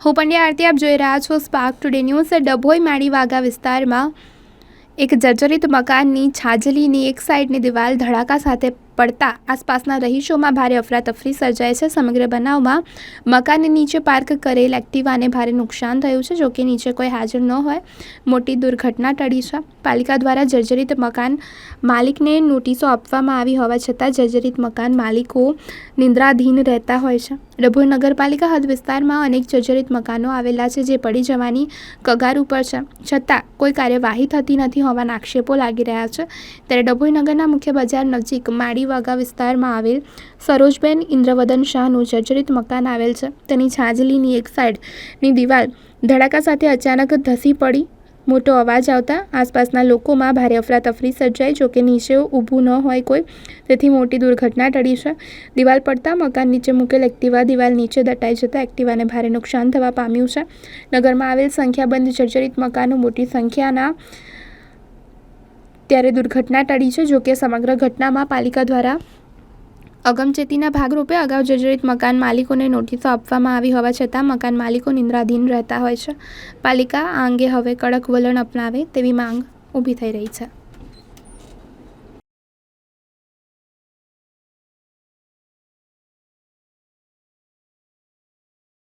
હું પંડ્યા આરતી આપ જોઈ રહ્યા છો Spark Today News Dabhoi Mali Vaga વિસ્તારમાં એક જર્જરિત મકાનની છાજલીની એક સાઈડની દિવાલ ધડાકા સાથે પડતા આસપાસના રહીશોમાં ભારે અફરાતફરી સર્જાય છે. સમગ્ર બનાવમાં મકાનની નીચે પાર્ક કરેલ એક્ટિવાને ભારે નુકસાન થયું છે. જોકે નીચે કોઈ હાજર ન હોય, મોટી દુર્ઘટના ટળી છે. પાલિકા દ્વારા જર્જરિત મકાન માલિકને નોટિસો આપવામાં આવી હોવા છતાં જર્જરિત મકાન માલિકો નિંદ્રાધીન રહેતા હોય છે. ડભોઈ નગરપાલિકા હદ વિસ્તારમાં અનેક જર્જરિત મકાનો આવેલા છે જે પડી જવાની કગાર ઉપર છે. છતાં કોઈ કાર્યવાહી થતી નથી હોવાના આક્ષેપો લાગી રહ્યા છે. ત્યારે ડભોઈ નગરના મુખ્ય બજાર નજીક માળીવાગા વિસ્તારમાં આવેલ સરોજબેન ઇન્દ્રવદન શાહનું જર્જરિત મકાન આવેલ છે. તેની છાજલીની એક સાઈડની દિવાલ ધડાકા સાથે અચાનક ધસી પડી. મોટો અવાજ આવતા આસપાસના લોકોમાં ભારે અફરાતફરી સર્જાઈ જોકે નીચે ઊભું ન હોય કોઈ. તેથી મોટી દુર્ઘટના ટળી છે. દિવાલ પડતા મકાન નીચે મૂકેલ એક્ટિવા દિવાલ નીચે દટાઈ જતાં એક્ટિવાને ભારે નુકસાન થવા પામ્યું છે. નગરમાં આવેલ સંખ્યાબંધ જર્જરિત મકાનો મોટી સંખ્યાના ત્યારે દુર્ઘટના ટળી છે, જોકે સમગ્ર ઘટનામાં પાલિકા દ્વારા અગમચેતીના ભાગરૂપે અગાઉ જર્જરિત મકાન માલિકોને નોટિસો આપવામાં આવી હોવા છતાં મકાન માલિકો નિંદ્રાધીન રહેતા હોય છે. પાલિકા આ અંગે હવે કડક વલણ અપનાવે તેવી માંગ ઊભી થઈ રહી છે.